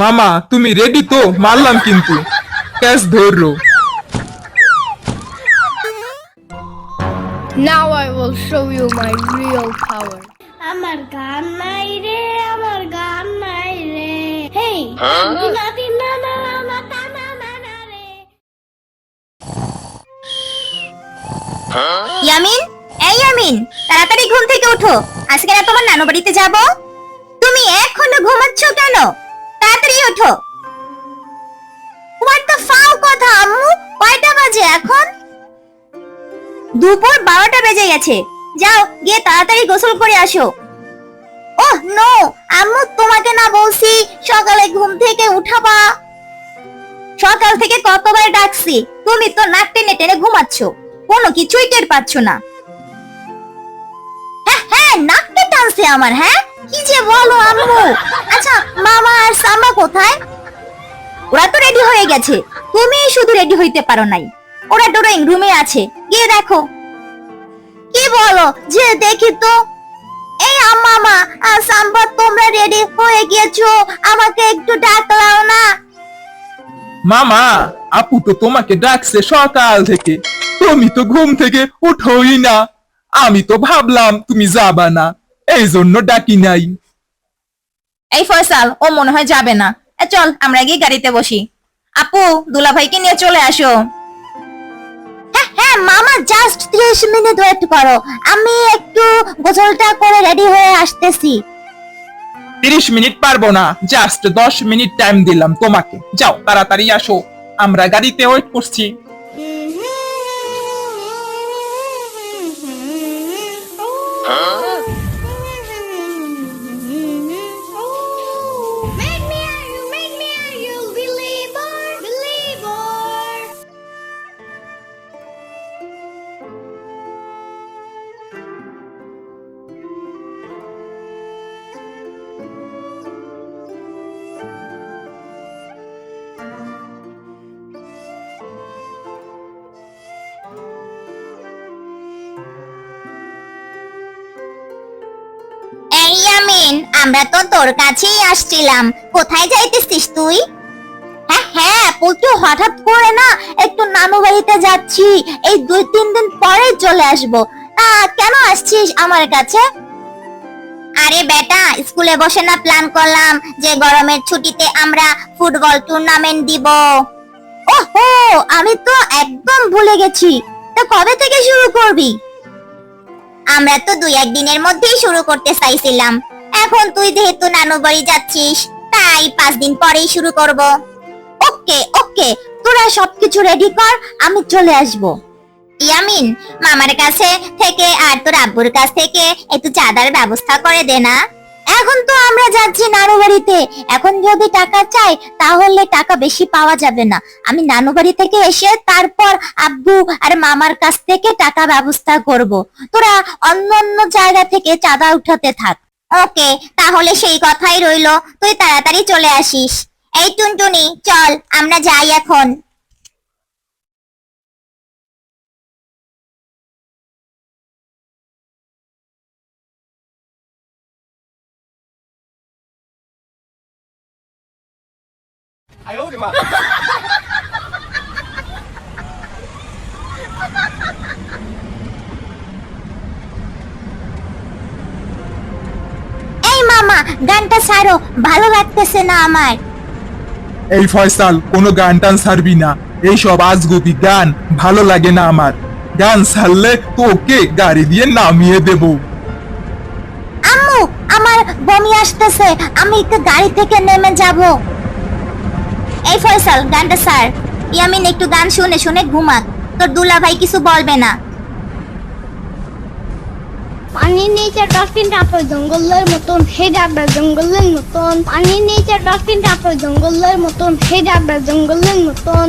মামা তুমি রেডি তো? মারলাম কিন্তু। ক্যাশ ধরো Now I will show you my real power. আমার গান নাই রে আমার গান নাই রে। হেই দিনা দিনা না না না না না না রে। ইয়ামিন এই ইয়ামিন তাড়াতাড়ি ঘুম থেকে ওঠো আজকে না তোমার নানু বাড়িতে যাব? তুমি এখনও ঘুমাচ্ছ কেন? তাড়াতাড়ি ওঠো। হোয়াট দ্য ফাও কথা, আম্মু। কয়টা বাজে এখন? দুপুর বারোটা বেজে গেছে। যাও, গিয়ে তাড়াতাড়ি গোসল করে আসো। ওহ, নো, আম্মু, তোমাকে না বলছি, সকালে ঘুম থেকে উঠাবা। সকাল থেকে কতবার ডাকছি, তুমি তো নাক টেনে টেনে ঘুমাচ্ছ। কোনো কিছুই টের পাচ্ছ না। হ্যাঁ হ্যাঁ নাকটা টানছে আমার হ্যাঁ? কি বলো আম্মু আচ্ছা মামা আর সাম্বা কোথায়? ওরা তো রেডি হয়ে গেছে। তুমি শুধু রেডি হইতে পারো নাই। ওরা ড্রয়িং রুমে আছে। গিয়ে দেখো। কি বলো? যে দেখি তো। এই আম্মা সাম্বা তোমরা রেডি হয়ে গিয়েছো? আমাকে একটু ডাকলাও না। মামা, আপু তো তোমাকে ডাকছে সকাল থেকে। তুমি তো ঘুম থেকে উঠোই না। আমি তো ভাবলাম তুমি যাবা না। এই জন্য ডাকি নাই এই ফয়সাল ও মনে হয় যাবে না। এ, চল আমরা গিয়ে গাড়িতে বসি। আপু দুলাভাইকে নিয়ে চলে আসো। হ্যাঁ হ্যাঁ মামা জাস্ট ত্রিশ মিনিট ওয়েট করো। আমি একটু গোসলটা করে রেডি হয়ে আসতেছি। তিরিশ মিনিট পারব না। জাস্ট দশ মিনিট টাইম দিলাম তোমাকে। যাও তাড়াতাড়ি আসো। আমরা গাড়িতে ওয়েট করছি। আমরা তো তোর কাছেই আসছিলাম। কোথায় যাইতেছিস তুই? হ্যাঁ হ্যাঁ পুচু, হঠাৎ করে না একটু যাচ্ছি। এই দুই, তিন দিন পরে চলে আসব। তা কেন আসছিস আমার কাছে? আরে বেটা, স্কুলে বসে না প্ল্যান করলাম যে গরমের ছুটিতে আমরা ফুটবল টুর্নামেন্ট দিব। ওহো, আমি তো একদম ভুলে গেছি। তা কবে থেকে শুরু করবি? আমরা তো দুই একদিনের মধ্যেই শুরু করতে চাইছিলাম। এখন তুই যেহেতু নানু বাড়ি যাচ্ছিস, তাই পাঁচ দিন পরেই শুরু করব। ওকে ওকে, তোরা সবকিছু রেডি কর, আমি চলে আসব। ইয়ামিন, মামার কাছে থেকে আর তোর আব্বুর কাছ থেকে একটু চাঁদার ব্যবস্থা করে দে না। এখন তো আমরা যাচ্ছি নানু বাড়িতে। এখন যদি টাকা চাই, তাহলে টাকা বেশি পাওয়া যাবে না। আমি নানু বাড়ি থেকে এসে তারপর আব্বু আর মামার কাছ থেকে টাকা ব্যবস্থা করব। তোরা অন্য অন্য জায়গা থেকে চাঁদা উঠাতে থাক। ওকে, তাহলে সেই কথাই রইল। তুই তাড়াতাড়ি চলে আসিস। এই টুনটুনি, চল, আমরা যাই এখন। মামা গানটা ছাড়ো ভালো লাগতেছে না আমার। এই ফয়সাল কোনো গান টান ছাড়বি না এইসব আজগুবি গান ভালো লাগে না আমার। গান ছাড়লে তোকে গাড়ি দিয়ে নামিয়ে দেবো। আম্মু আমার বমি আসতেছে আমি একটু গাড়ি থেকে নেমে যাব। এই ফয়সাল গানটা স্যার ইয়ামিন একটু গান শুনে শুনে ঘুমাক তোর দুলা ভাই কিছু বলবে না। পানির নিচে ডলফিন টাপে জঙ্গলের মতন হে যাবে জঙ্গলের মতন। পানির নিচে ডলফিন টাপে জঙ্গলের মতন হে যাবে জঙ্গলের মতন।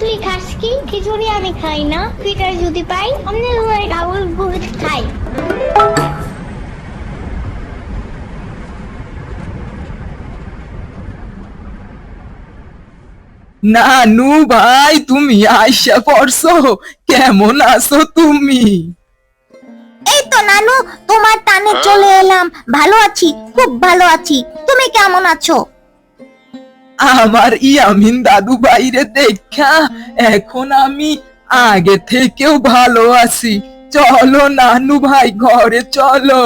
তুই খাস কি? খিচুড়ি আমি খাই না। পিটার যদি পাই, আমি বুক খাই। নানু ভাই তুমি আইসা পড়ছো। কেমন আছো তুমি? এই তো নানু তোমার টানে চলে এলাম। ভালো আছি খুব ভালো আছি। তুমি কেমন আছো? আমার ইয়ামিন দাদু বাইরে দেখা এখন আমি আগে থেকেও ভালো আছি। চলো নানু ভাই ঘরে চলো।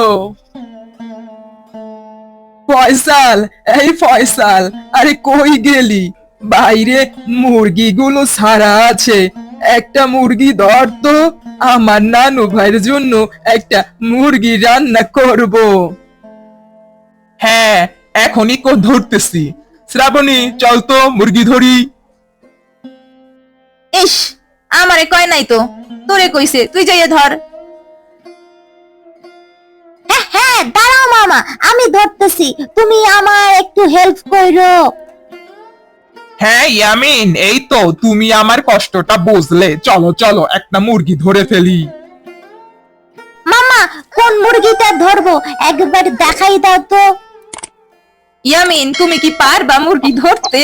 ফয়সাল এই ফয়সাল আরে কই গেলি? বাইরে মুরগিগুলো সারা আছে। একটা মুরগি ধর তো আমার নানু ভাইয়ের জন্য একটা মুরগি রান্না করব। হ্যাঁ এখনই কো ধরতেছি। শ্রাবণী চল তো মুরগি ধরি। ইস আমারে কয় নাই তো। তোরে কইছে তুই যাইয়া ধর। হ্যাঁ হ্যাঁ দাঁড়াও মামা আমি ধরতেছি। তুমি আমার একটু হেল্প করো হ্যাঁ ইয়ামিন এই তো তুমি আমার কষ্টটা বুঝলে। চলো চলো একটা মুরগি ধরে ফেলি। মামা কোন মুরগিটা ধরবো? একবার দেখাই দাও তো। ইয়ামিন তুমি কি পারবা মুরগি ধরতে?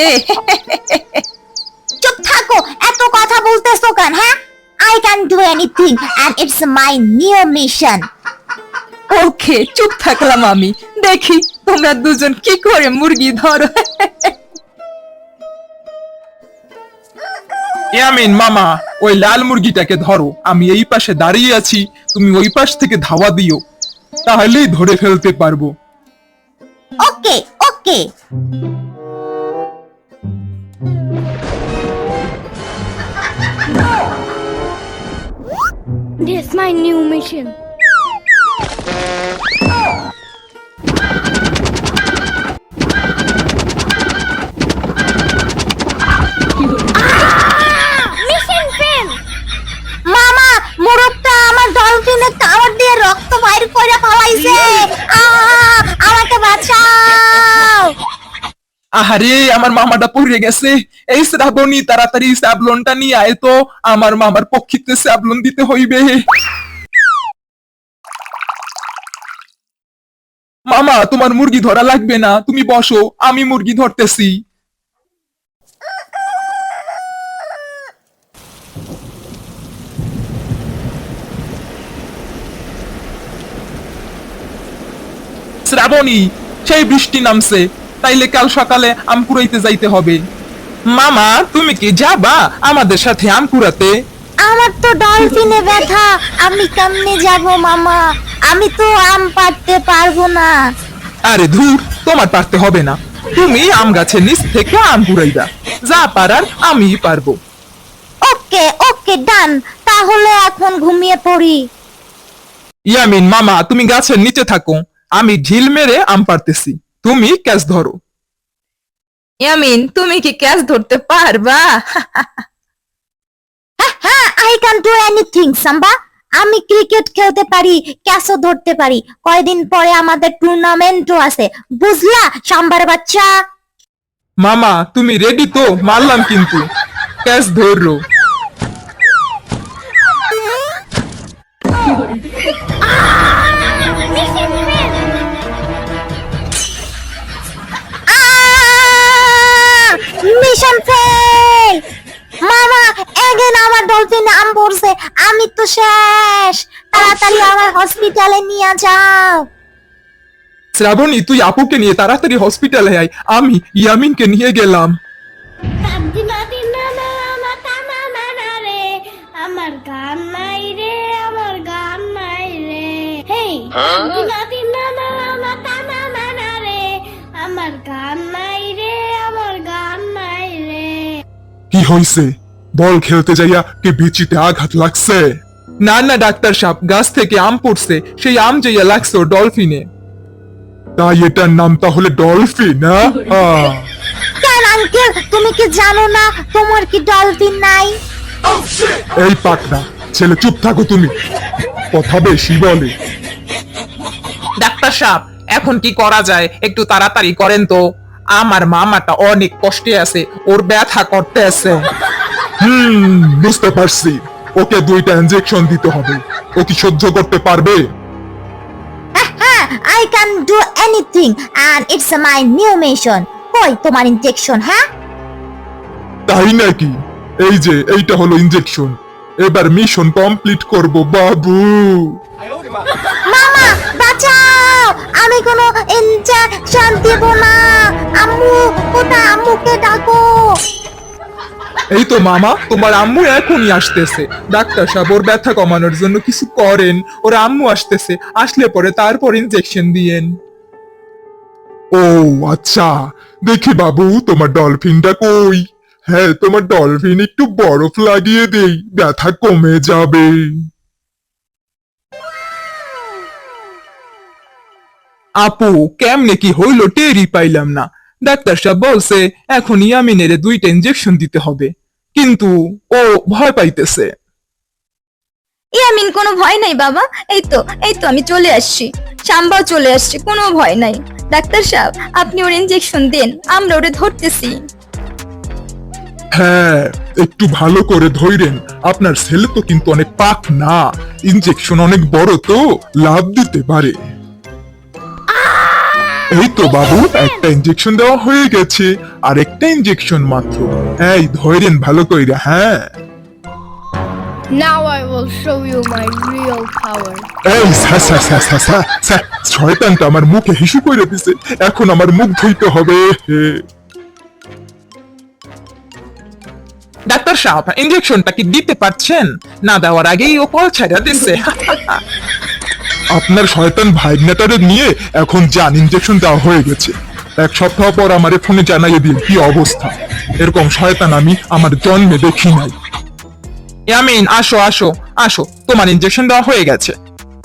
চুপ থাকো এত কথা বলতেছো কেন হ্যাঁ? I can do anything and it's my new mission okay চুপ থাকলাম আমি। দেখি তোমরা দুজন কি করে মুরগি ধরো। ইয়ামিন মামা ওই লাল মুরগিটাকে ধরো। আমি এই পাশে দাঁড়িয়ে আছি তুমি ওই পাশ থেকে ধাওয়া দিও। তাহলেই ধরে ফেলতে পারব। ওকে ওকে। This is my new mission. আহারে, আমার মামাটা পড়ে গেছে। এই শ্রাবণী, তাড়াতাড়ি স্যাবলনটা নিয়ে আয় তো। আমার মামার পক্ষিতে স্যাবলন দিতে হইবে। মামা, তোমার মুরগি ধরা লাগবে না। তুমি বসো, আমি মুরগি ধরতেছি। শ্রাবণী, সেই বৃষ্টি নামছে। তাইলে কাল সকালে আম কুড়াইতে যাইতে হবে। মামা তুমি কি যাবা আমাদের সাথে আম কুড়াতে? আমার তো ডলফিনে ব্যথা। আমি কেমনে যাব মামা? আমি তো আম পাড়তে পারব না। আরে ধুর তোমার পারতে হবে না। তুমি আম গাছের নিচ থেকে আম কুড়াইবা। যা পারার আমি পারব। ওকে ওকে ডান। তাহলে এখন ঘুমিয়ে পড়ি। ইয়ামিন মামা তুমি গাছের নিচে থাকো। আমি ঢিল মেরে আম পারতেছি তুমি ক্যাচ ধরো। ইয়ামিন তুমি কি ক্যাচ ধরতে পারবা? হ্যাঁ আই ক্যান ডু এনিথিং সাম্বা। আমি ক্রিকেট খেলতে পারি ক্যাচও ধরতে পারি। কয়দিন পরে আমাদের টুর্নামেন্টও আছে। বুঝলা সাম্বার বাচ্চা? মামা তুমি রেডি তো? মারলাম কিন্তু। ক্যাচ ধরো। মিশন মিশন ফেল মামা এগেন আমার ডলফিন আম পড়ছে আমি তো শেষ। তাড়াতাড়ি আমার হসপিটালে নিয়ে যাও। শ্রাবণী তুই আপুকে নিয়ে তাড়াতাড়ি হসপিটালে আয়। আমি ইয়ামিনকে নিয়ে গেলাম। আমার গান নাই রে আমার গান নাই রে। হেই হইছে। বল খেলতে যাইয়া কে বিচিতে আঘাত লাগছে? না না ডাক্তার সাহেব গাছ থেকে আম পড়ছে সেই আম যাইয়া লাগছে ডলফিনে। তাই এটার নাম তাহলে ডলফিন হ্যাঁ? আহ, আঙ্কেল তুমি কি জানো না তোমার কি ডলফিন নাই? এই পাকনা ছেলে চুপ থাকো তুমি। কথা বেশি বলে। ডাক্তার সাহেব এখন কি করা যায়? একটু তাড়াতাড়ি করেন তো। আমার মামাটা অনেক কষ্টে আছে ওর ব্যথা করতে আছে। হুম বুঝতে পারছি। ওকে দুইটা ইনজেকশন দিতে হবে। ও কি সহ্য করতে পারবে? হ্যাঁ I can do anything and it's my new mission কই তোমার ইনজেকশন হ্যাঁ? তাই নাকি? এই যে এইটা হলো ইনজেকশন এবার মিশন কমপ্লিট করব বাবু। মামা বাঁচাও! আমি কোনো ইনজেকশন দিব না। আম্মু কোথায় আম্মুকে ডাকো। এই তো মামা, তোমার আম্মু এখনই আসতেছে। ডাক্তার সাহেব, ওর ব্যথা কমানোর জন্য কিছু করেন। ওর আম্মু আসতেছে, আসলে পরে তারপর ইনজেকশন দিয়েন। ও আচ্ছা। দেখি বাবু, তোমার ডলফিনটা কই? হ্যাঁ তোমার ডলফিন একটু বরফ লাগিয়ে দেই, ব্যথা কমে যাবে। আপু, কেমনে কি হইল টেরি পাইলাম না। ডাক্তার সাহেব বলছে এখন ইয়ামিনের দুইটা ইনজেকশন দিতে হবে। কিন্তু ও ভয় পাইতেছে। ইয়ামিন কোনো ভয় নাই বাবা। এই তো এই তো আমি চলে আসছি। সাম্বাও চলে আসছে কোনো ভয় নাই। ডাক্তার সাহেব আপনি ওর ইনজেকশন দেন আমরা ওরে ধরতেছি। হ্যাঁ একটু ভালো করে ধইরেন আপনার ছেলে তো কিন্তু অনেক পাক না। ইনজেকশন অনেক বড় তো লাভ দিতে পারে। এই তো বাবু একটা ইনজেকশন দেওয়া হয়ে গেছে। আর একটা ইনজেকশন মাত্র। এই ধইরেন ভালো কইরা হ্যাঁ? Now I will show you my real power. এই সা সা সা সা সা সা শয়তানটা আমার মুখে হিসু করে দিছে। এখন আমার মুখ ধুইতে হবে। ডাক্তার সাহেব ইনজেকশনটা কি দিতে পারছেন? না দেওয়ার আগেই ও কল ছাড়া দিচ্ছে আপনার শয়তান ভাইগনাটারে নিয়ে এখন যান ইনজেকশন দেওয়া হয়ে গেছে। এক সপ্তাহ পর আমার ফোনে জানাইয়ে দিন কি অবস্থা। এরকম শয়তান আমি আমার জন্মে দেখি নাই। ইয়ামিন, আসো আসো আসো, তোমার ইনজেকশন দেওয়া হয়ে গেছে।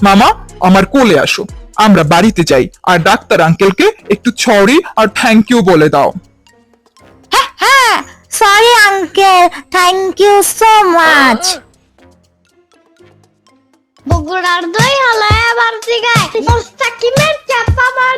মামা, আমার কোলে আসো। আমরা বাড়িতে যাই, আর ডাক্তার আঙ্কেলকে একটু সরি আর থ্যাংক ইউ বলে দাও। হ্যাঁ sorry uncle thank you so much বগুড়ার দই হলায় আবার জিগায় মোস্তাকিমের চাপা বার